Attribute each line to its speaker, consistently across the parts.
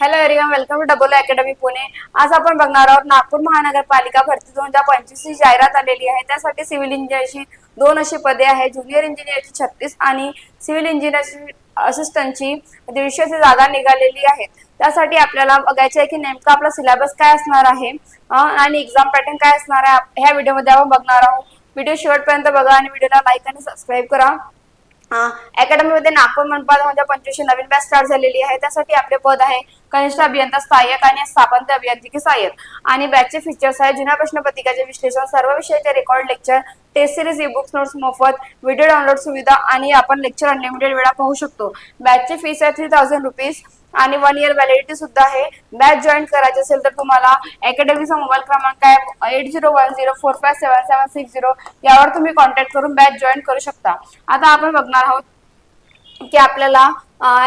Speaker 1: Hello everyone welcome to double academy Pune आज आपण बघणार आहोत नागपूर महानगरपालिका भरती दोन हजार पंचवीस ची जाहिरात आलेली आहे. त्यासाठी सिव्हिल इंजिनियरची दोन अशी पदे आहेत. ज्युनियर इंजिनियरची छत्तीस आणि सिव्हिल इंजिनियरची असिस्टंटची दीडशे जागा निघालेली आहेत त्यासाठी आपल्याला बघायचं आहे की नेमका आपला सिलेबस काय असणार आहे आणि एक्झाम पॅटर्न काय असणार आहे ह्या व्हिडिओमध्ये आपण बघणार आहोत. व्हिडिओ शेवटपर्यंत बघा आणि व्हिडिओला लाईक आणि सबस्क्राईब करा. अकॅडमीमध्ये नागपूर मनपा म्हणजे पंचवीसशे नवीन बॅच स्टार्ट झालेली आहे. त्यासाठी आपले पद आहे कनिष्ठ अभियंता सहाय्यक आणि स्थापत्य अभियांत्रिकी सहाय्यक. आणि बॅचचे फीचर्स आहे जुन्या प्रश्नपत्रिकाचे विश्लेषण सर्व विषयाचे record lecture test series E books notes मोफत व्हिडिओ डाउनलोड सुविधा आणि आपण लेक्चर अनलिमिटेड वेळा पाहू शकतो. बॅचची फीस आहे थ्री थाउजंड रुपीज आणि वन इयर व्हॅलिडिटी सुद्धा आहे. बॅच जॉईन करायची असेल तर तुम्हाला अकॅडमीचा मोबाईल क्रमांक आहे eight zero one zero four five seven seven six zero यावर तुम्ही कॉन्टॅक्ट करून बॅच जॉईन करू शकता. आता आपण बघणार आहोत की आपल्याला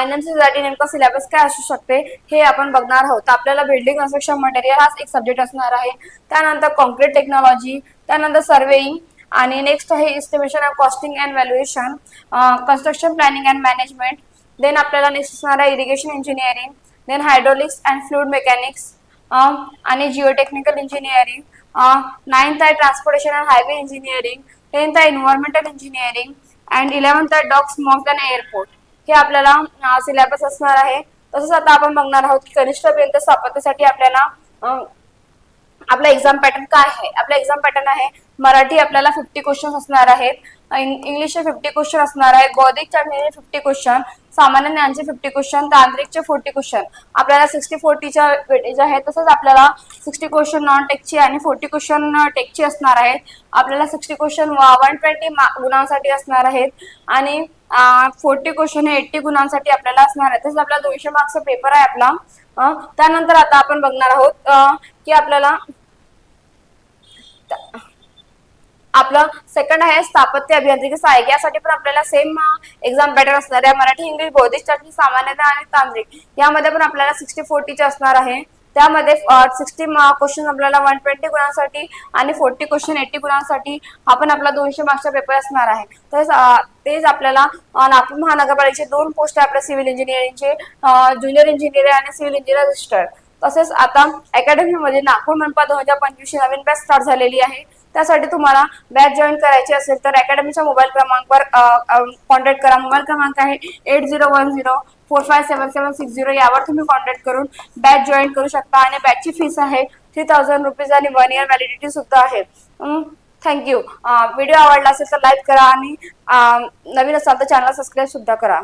Speaker 1: एनएमसी साठी नेमका सिलेबस काय असू शकते हे आपण बघणार आहोत. आपल्याला बिल्डिंग कन्स्ट्रक्शन मटेरियल हाच एक सब्जेक्ट असणार आहे. त्यानंतर कॉन्क्रीट टेक्नॉलॉजी त्यानंतर सर्वेइंग आणि नेक्स्ट आहे estimation of costing and valuation construction planning and management then आपल्याला नेक्स्ट असणार आहे irrigation engineering then hydraulics and fluid mechanics आणि जिओटेक्निकल इंजिनिअरिंग नाईन्थ आहे transportation and highway engineering tenth आहे एन्व्हायरमेंटल इंजिनिअरिंग अँड इलेव्हन्थ आहे dog smock and airport हे आपल्याला syllabus असणार आहे. तसंच आता आपण बघणार आहोत की कनिष्ठ पर्यंत स्थापत्यासाठी आपल्याला आपला एक्झाम पॅटर्न काय आहे? आपला एक्झाम पॅटर्न आहे मराठी आपल्याला फिफ्टी क्वेश्चन असणार आहेत. इंग्लिशचे फिफ्टी क्वेश्चन असणार आहेत बौद्धिकच्या फिफ्टी क्वेश्चन सामान्य ज्ञानचे फिफ्टी क्वेश्चन तांत्रिकचे फोर्टी क्वेश्चन आपल्याला सिक्स्टी फोर्टीच्या वेटेज आहे तसंच आपल्याला सिक्स्टी क्वेश्चन नॉन टेकची आणि फोर्टी क्वेश्चन टेकची असणार आहेत. आपल्याला सिक्स्टी क्वेश्चन वन ट्वेंटी गुणांसाठी असणार आहेत. आणि फोर्टी क्वेश्चन हे एट्टी गुणांसाठी आपल्याला असणार आहे. तसंच आपला दोनशे मार्क्सचा पेपर आहे आपला. त्यानंतर आता आपण बघणार आहोत की आपल्याला आपलं सेकंड आहे स्थापत्य अभियांत्रिकी सहाय्यक. यासाठी पण आपल्याला सेम एक्झाम पॅटर्न असणार आहे. मराठी इंग्लिश बौद्धिक चाचणी सामान्यता आणि तांत्रिक. यामध्ये पण आपल्याला सिक्स्टी फोर्टीचे असणार आहे. त्यामध्ये सिक्स्टी क्वेश्चन आपल्याला वन ट्वेंटी गुणांसाठी आणि फोर्टी क्वेश्चन एट्टी गुणांसाठी हा पण आपला दोनशे मार्क्सचा पेपर असणार आहे. तसेच तेच आपल्याला नागपूर महानगरपालिकेचे दोन पोस्ट आहे आपल्या सिव्हिल इंजिनिअरिंगचे ज्युनियर इंजिनियर आणि सिव्हिल इंजिनियर रजिस्टर तसेच आता अकॅडमीमध्ये नागपूर मनपा दोन हजार पंचवीसची नवीन बॅच स्टार्ट झालेली आहे. त्यासाठी तुम्हाला बॅच जॉईन करायची असेल तर अकॅडमीच्या मोबाईल क्रमांकवर कॉन्टॅक्ट करा. मोबाईल क्रमांक आहे eight zero one zero four five seven seven six zero यावर तुम्ही कॉन्टॅक्ट करून बॅच जॉईन करू शकता आणि बॅचची फीस आहे थ्री थाउजंड रुपीज आणि वन इयर व्हॅलिडिटी सुद्धा आहे. थँक्यू व्हिडिओ आवडला असेल तर लाईक करा आणि नवीन असाल तर चॅनल सबस्क्राईब सुद्धा करा.